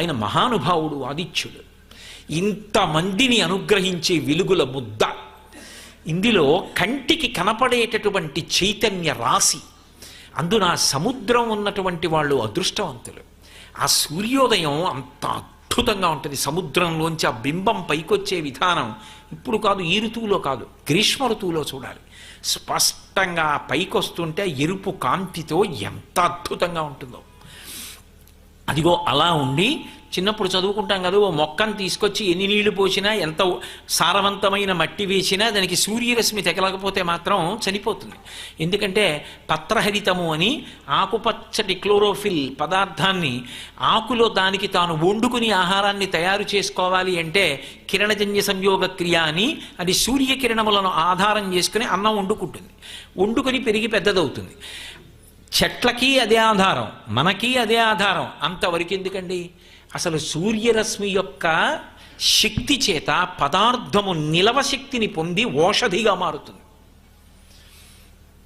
ఆయన మహానుభావుడు ఆదిత్యుడు. ఇంతమందిని అనుగ్రహించే వెలుగుల ముద్ద. ఇందులో కంటికి కనపడేటటువంటి చైతన్య రాశి అందున సముద్రం ఉన్నటువంటి వాళ్ళు అదృష్టవంతులు. ఆ సూర్యోదయం అంత అద్భుతంగా ఉంటుంది. సముద్రంలోంచి ఆ బింబం పైకొచ్చే విధానం ఇప్పుడు కాదు ఈ ఋతువులో కాదు గ్రీష్మ ఋతువులో చూడాలి. స్పష్టంగా పైకొస్తుంటే ఎరుపు కాంతితో ఎంత అద్భుతంగా ఉంటుందో. అదిగో అలా ఉండి చిన్నప్పుడు చదువుకుంటాం కదా ఓ మొక్కను తీసుకొచ్చి ఎన్ని నీళ్ళు పోసినా ఎంత సారవంతమైన మట్టి వేసినా దానికి సూర్యరశ్మి తెగలకపోతే మాత్రం చనిపోతుంది. ఎందుకంటే పత్రహరితము అని ఆకుపచ్చటి క్లోరోఫిల్ పదార్థాన్ని ఆకులో దానికి తాను వండుకుని ఆహారాన్ని తయారు చేసుకోవాలి అంటే కిరణజన్య సంయోగ క్రియ అని అది సూర్యకిరణములను ఆధారం చేసుకుని అన్నం వండుకుంటుంది. వండుకొని పెరిగి పెద్దదవుతుంది. చెట్లకి అదే ఆధారం మనకి అదే ఆధారం. అంతవరకు ఎందుకండి? అసలు సూర్యరశ్మి యొక్క శక్తి చేత పదార్థము నిలవ శక్తిని పొంది ఓషధిగా మారుతుంది.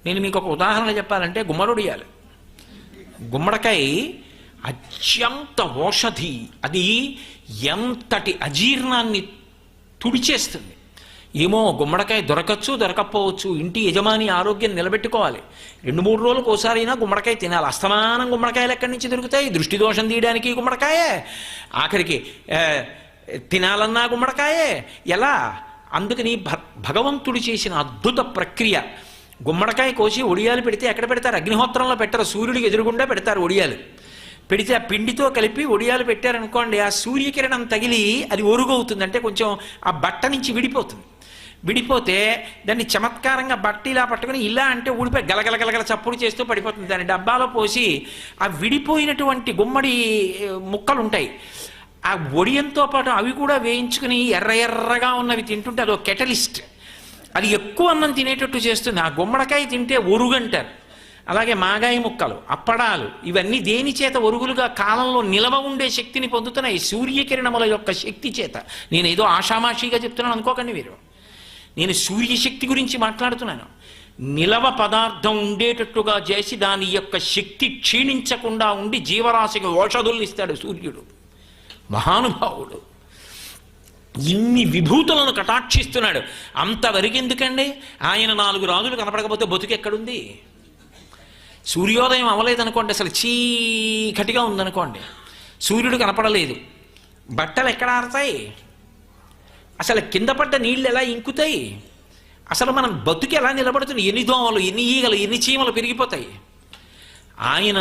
నేను మీకు ఒక ఉదాహరణ చెప్పాలంటే గుమ్మడొడియాలి. గుమ్మడికాయ అత్యంత ఓషధి అది ఎంతటి అజీర్ణాన్ని తుడిచేస్తుంది. ఏమో గుమ్మడికాయ దొరకచ్చు దొరకపోవచ్చు. ఇంటి యజమాని ఆరోగ్యం నిలబెట్టుకోవాలి. రెండు మూడు రోజులకు ఒకసారైనా గుమ్మడికాయ తినాలి. అస్తమానం గుమ్మడికాయలు ఎక్కడి నుంచి దొరుకుతాయి? దృష్టి దోషం తీయడానికి గుమ్మడికాయే. ఆఖరికి తినాలన్నా గుమ్మడికాయే. ఎలా? అందుకని భ భగవంతుడు చేసిన అద్భుత ప్రక్రియ. గుమ్మడికాయ కోసి ఒడియాలు పెడితే ఎక్కడ పెడతారు? అగ్నిహోత్రంలో పెట్టరు. సూర్యుడికి ఎదురుగుండా పెడతారు ఒడియాలు. పెడితే ఆ పిండితో కలిపి ఒడియాలు పెట్టారనుకోండి ఆ సూర్యకిరణం తగిలి అది ఒరుగవుతుంది. అంటే కొంచెం ఆ బట్ట నుంచి విడిపోతుంది. విడిపోతే దాన్ని చమత్కారంగా బట్టి ఇలా పట్టుకుని ఇలా అంటే ఊడిపోయి గలగల గలగల చప్పుడు చేస్తూ పడిపోతుంది. దాన్ని డబ్బాలో పోసి ఆ విడిపోయినటువంటి గుమ్మడి ముక్కలు ఉంటాయి ఆ ఒడియంతో పాటు అవి కూడా వేయించుకుని ఎర్ర ఎర్రగా ఉన్నవి తింటుంటే అదో కెటలిస్ట్. అది ఎక్కువ అన్నం తినేటట్టు చేస్తుంది. ఆ గుమ్మడికాయ తింటే ఒరుగంటారు. అలాగే మాగాయి ముక్కలు అప్పడాలు ఇవన్నీ దేని చేత ఒరుగులుగా కాలంలో నిలవ ఉండే శక్తిని పొందుతున్నాయి? సూర్యకిరణముల యొక్క శక్తి చేత. నేను ఏదో ఆషామాషిగా చెప్తున్నాను అనుకోకండి మీరు. నేను సూర్యశక్తి గురించి మాట్లాడుతున్నాను. నిలవ పదార్థం ఉండేటట్టుగా చేసి దాని యొక్క శక్తి క్షీణించకుండా ఉండి జీవరాశికి ఔషధుల్ని ఇస్తాడు సూర్యుడు. మహానుభావుడు. ఇన్ని విభూతులను కటాక్షిస్తున్నాడు. అంతవరకు ఎందుకండి ఆయన నాలుగు రాజులు కనపడకపోతే బతుకెక్కడుంది సూర్యోదయం అవ్వలేదనుకోండి అసలు చీకటిగా ఉందనుకోండి. సూర్యుడు కనపడలేదు. బట్టలు ఎక్కడ ఆడతాయి అసలు కింద పడ్డ నీళ్ళు ఎలా ఇంకుతాయి? అసలు మనం బతుకు ఎలా నిలబడుతుంది? ఎన్ని దోమలు ఎన్ని ఈగలు ఎన్ని చీమలు పెరిగిపోతాయి ఆయన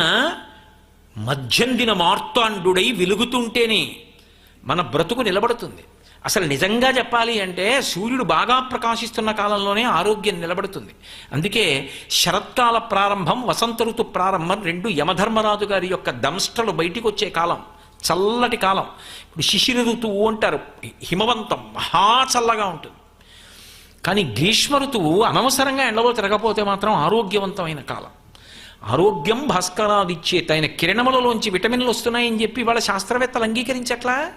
మధ్యందిన మార్తాండుడై వెలుగుతుంటేనే మన బ్రతుకు నిలబడుతుంది. అసలు నిజంగా చెప్పాలి అంటే సూర్యుడు బాగా ప్రకాశిస్తున్న కాలంలోనే ఆరోగ్యం నిలబడుతుంది. అందుకే శరత్కాల ప్రారంభం వసంత ఋతు ప్రారంభం రెండు యమధర్మరాజు గారి యొక్క దంష్టలు బయటికి వచ్చే కాలం. చల్లటి కాలం. ఇప్పుడు శిశిర ఋతువు అంటారు. హిమవంతం మహా చల్లగా ఉంటుంది. కానీ గ్రీష్మ ఋతువు అనవసరంగా ఎండలో తిరగపోతే మాత్రం ఆరోగ్యవంతమైన కాలం. ఆరోగ్యం భాస్కరాదిచ్చేత ఆయన కిరణములలోంచి విటమిన్లు వస్తున్నాయని చెప్పి వాళ్ళ శాస్త్రవేత్తలు అంగీకరించట్లా?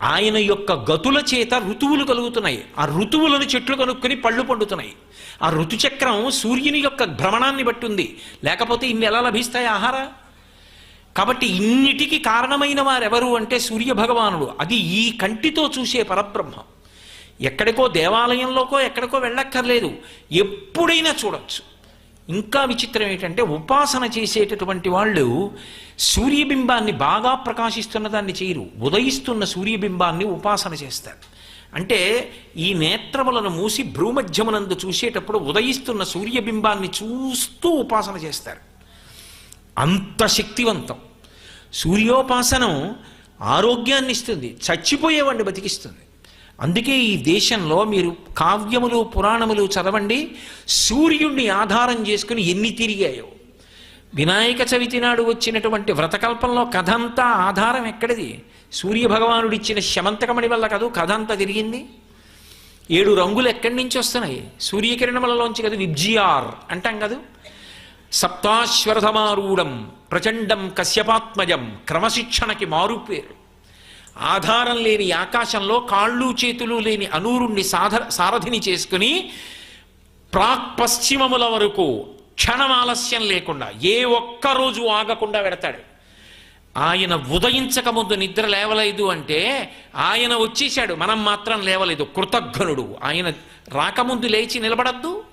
ఆయన యొక్క గతుల చేత ఋతువులు కలుగుతున్నాయి. ఆ ఋతువులను చెట్లు కనుక్కొని పళ్ళు పండుతున్నాయి. ఆ ఋతుచక్రం సూర్యుని యొక్క భ్రమణాన్ని బట్టి ఉంది. లేకపోతే ఇన్ని ఎలా లభిస్తాయి ఆహార? కాబట్టి ఇన్నిటికి కారణమైన వారెవరు అంటే సూర్య భగవానుడు అది ఈ కంటితో చూసే పరబ్రహ్మం. ఎక్కడికో దేవాలయంలోకో ఎక్కడికో వెళ్ళక్కర్లేదు. ఎప్పుడైనా చూడొచ్చు. ఇంకా విచిత్రం ఏంటంటే ఉపాసన చేసేటటువంటి వాళ్ళు సూర్యబింబాన్ని బాగా ప్రకాశిస్తున్న దాన్ని చేయరు. ఉదయిస్తున్న సూర్యబింబాన్ని ఉపాసన చేస్తారు. అంటే ఈ నేత్రములను మూసి భ్రూమధ్యమునందు చూసేటప్పుడు ఉదయిస్తున్న సూర్యబింబాన్ని చూస్తూ ఉపాసన చేస్తారు. అంత శక్తివంతం. సూర్యోపాసనం ఆరోగ్యాన్ని ఇస్తుంది చచ్చిపోయేవాడిని బతికిస్తుంది. అందుకే ఈ దేశంలో మీరు కావ్యములు పురాణములు చదవండి సూర్యుణ్ణి ఆధారం చేసుకుని ఎన్ని తిరిగాయో. వినాయక చవితి నాడు వచ్చినటువంటి వ్రతకల్పంలో కథ అంతా ఆధారం ఎక్కడిది? సూర్య భగవానుడిచ్చిన శమంతకమణి వల్ల కదూ కథ అంతా తిరిగింది. ఏడు రంగులు ఎక్కడి నుంచి వస్తున్నాయి? సూర్యకిరణములలోంచి కదా విబ్జిఆర్ అంటాం కదూ. సప్తాశ్వరథమారూఢం ప్రచండం కశ్యపాత్మజం క్రమశిక్షణకి మారుపేరు. ఆధారం లేని ఆకాశంలో కాళ్ళు చేతులు లేని అనూరుణ్ణి సాధ సారథిని చేసుకుని ప్రాక్ పశ్చిమముల వరకు క్షణం ఆలస్యం లేకుండా ఏ ఒక్క రోజు ఆగకుండా వెడతాడు. ఆయన ఉదయించక ముందు నిద్ర లేవలేదు అంటే ఆయన వచ్చేశాడు. మనం మాత్రం లేవలేదు. కృతజ్ఞనుడు ఆయన రాకముందు లేచి నిలబడద్దు.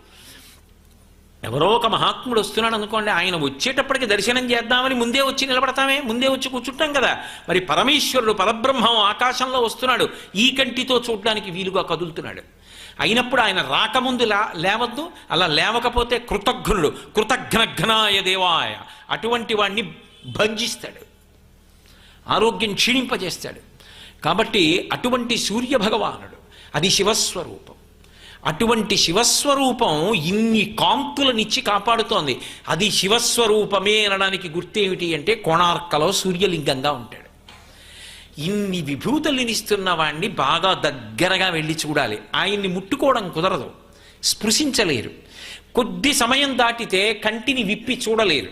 ఎవరో ఒక మహాత్ముడు వస్తున్నాడు అనుకోండి ఆయన వచ్చేటప్పటికి దర్శనం చేద్దామని ముందే వచ్చి నిలబడతామే ముందే వచ్చి కూర్చుంటాం కదా. మరి పరమేశ్వరుడు పరబ్రహ్మం ఆకాశంలో వస్తున్నాడు ఈ కంటితో చూడడానికి వీలుగా కదులుతున్నాడు. అయినప్పుడు ఆయన రాకముందు లే లేవద్దు అలా లేవకపోతే కృతఘ్నుడు కృతఘ్నఘ్నాయ దేవాయ అటువంటి వాణ్ణి భంజిస్తాడు. ఆరోగ్యం క్షీణింపజేస్తాడు. కాబట్టి అటువంటి సూర్య భగవానుడు అది శివస్వరూపం. అటువంటి శివస్వరూపం ఇన్ని కాంతులనిచ్చి కాపాడుతోంది. అది శివస్వరూపమే అనడానికి గుర్తేమిటి అంటే కోణార్కలో సూర్యలింగంగా ఉంటాడు. ఇన్ని విభూతులనిస్తున్న వాణ్ణి బాగా దగ్గరగా వెళ్ళి చూడాలి. ఆయన్ని ముట్టుకోవడం కుదరదు. స్పృశించలేరు. కొద్ది సమయం దాటితే కంటిని విప్పి చూడలేరు.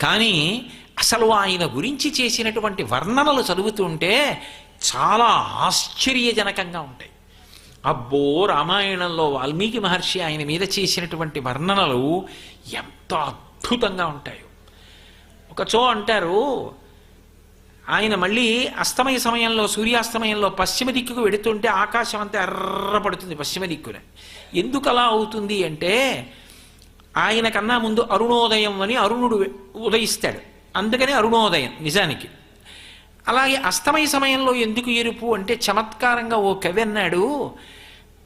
కానీ అసలు ఆయన గురించి చేసినటువంటి వర్ణనలు చదువుతుంటే చాలా ఆశ్చర్యజనకంగా ఉంటాయి. అబ్బో రామాయణంలో వాల్మీకి మహర్షి ఆయన మీద చేసినటువంటి వర్ణనలు ఎంత అద్భుతంగా ఉంటాయో. ఒకచో అంటారు ఆయన మళ్ళీ అస్తమయ సమయంలో సూర్యాస్తమయంలో పశ్చిమ దిక్కుకు వెడుతుంటే ఆకాశం అంతా ఎర్రపడుతుంది పశ్చిమ దిక్కున. ఎందుకు అలా అవుతుంది అంటే ఆయన కన్నా ముందు అరుణోదయం అని అరుణుడు ఉదయిస్తాడు. అందుకనే అరుణోదయం నిజానికి. అలాగే అస్తమయ సమయంలో ఎందుకు ఎరుపు అంటే చమత్కారంగా ఓ కవి అన్నాడు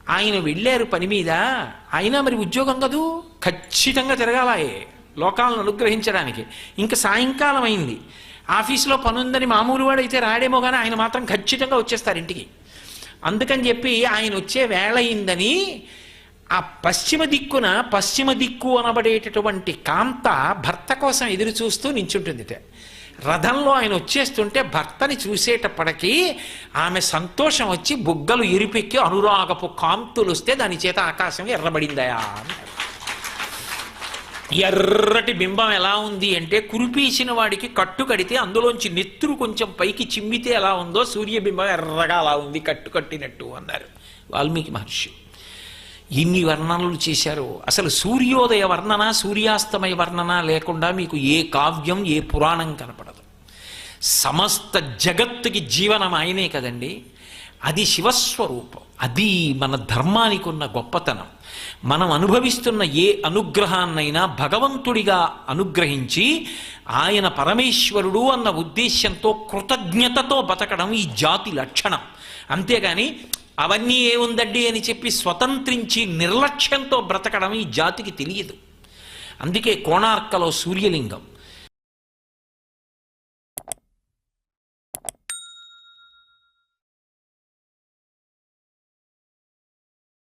ఆయన వెళ్ళారు పని మీద. అయినా మరి ఉద్యోగం కదూ? ఖచ్చితంగా తిరగాలాయే లోకాలను అనుగ్రహించడానికి. ఇంకా సాయంకాలం అయింది. ఆఫీసులో పనుందని మామూలు వాడైతే రాడేమో కానీ ఆయన మాత్రం ఖచ్చితంగా వచ్చేస్తారు ఇంటికి. అందుకని చెప్పి ఆయన వచ్చే వేళ అయిందని ఆ పశ్చిమ దిక్కున పశ్చిమ దిక్కు అనబడేటటువంటి కాంత భర్త కోసం ఎదురు చూస్తూ నించుంటుందిట. రథంలో ఆయన వచ్చేస్తుంటే భర్తని చూసేటప్పటికీ ఆమె సంతోషం వచ్చి బుగ్గలు ఇరిపెక్కి అనురాగపు కాంతులు వస్తే దాని చేత ఆకాశం ఎర్రబడిందయా ఎర్రటి బింబం ఎలా ఉంది అంటే కురిపీసిన వాడికి కట్టు కడితే అందులోంచి నెత్తురు కొంచెం పైకి చిమ్మితే ఎలా ఉందో సూర్యబింబం ఎర్రగా అలా ఉంది కట్టు కట్టినట్టు అన్నారు. వాల్మీకి మహర్షి. ఇన్ని వర్ణనలు చేశారు. అసలు సూర్యోదయ వర్ణన సూర్యాస్తమయ వర్ణన లేకుండా మీకు ఏ కావ్యం ఏ పురాణం కనపడదు. సమస్త జగత్తుకి జీవనం ఆయనే కదండి. అది శివస్వరూపం. అది మన ధర్మానికి ఉన్న గొప్పతనం. మనం అనుభవిస్తున్న ఏ అనుగ్రహాన్నైనా భగవంతుడిగా అనుగ్రహించి ఆయన పరమేశ్వరుడు అన్న ఉద్దేశ్యంతో కృతజ్ఞతతో బతకడం ఈ జాతి లక్షణం. అంతేగాని అవన్నీ ఏముందండి అని చెప్పి స్వతంత్రించి నిర్లక్ష్యంతో బ్రతకడం ఈ జాతికి తెలియదు. అందుకే కోణార్కలో సూర్యలింగం.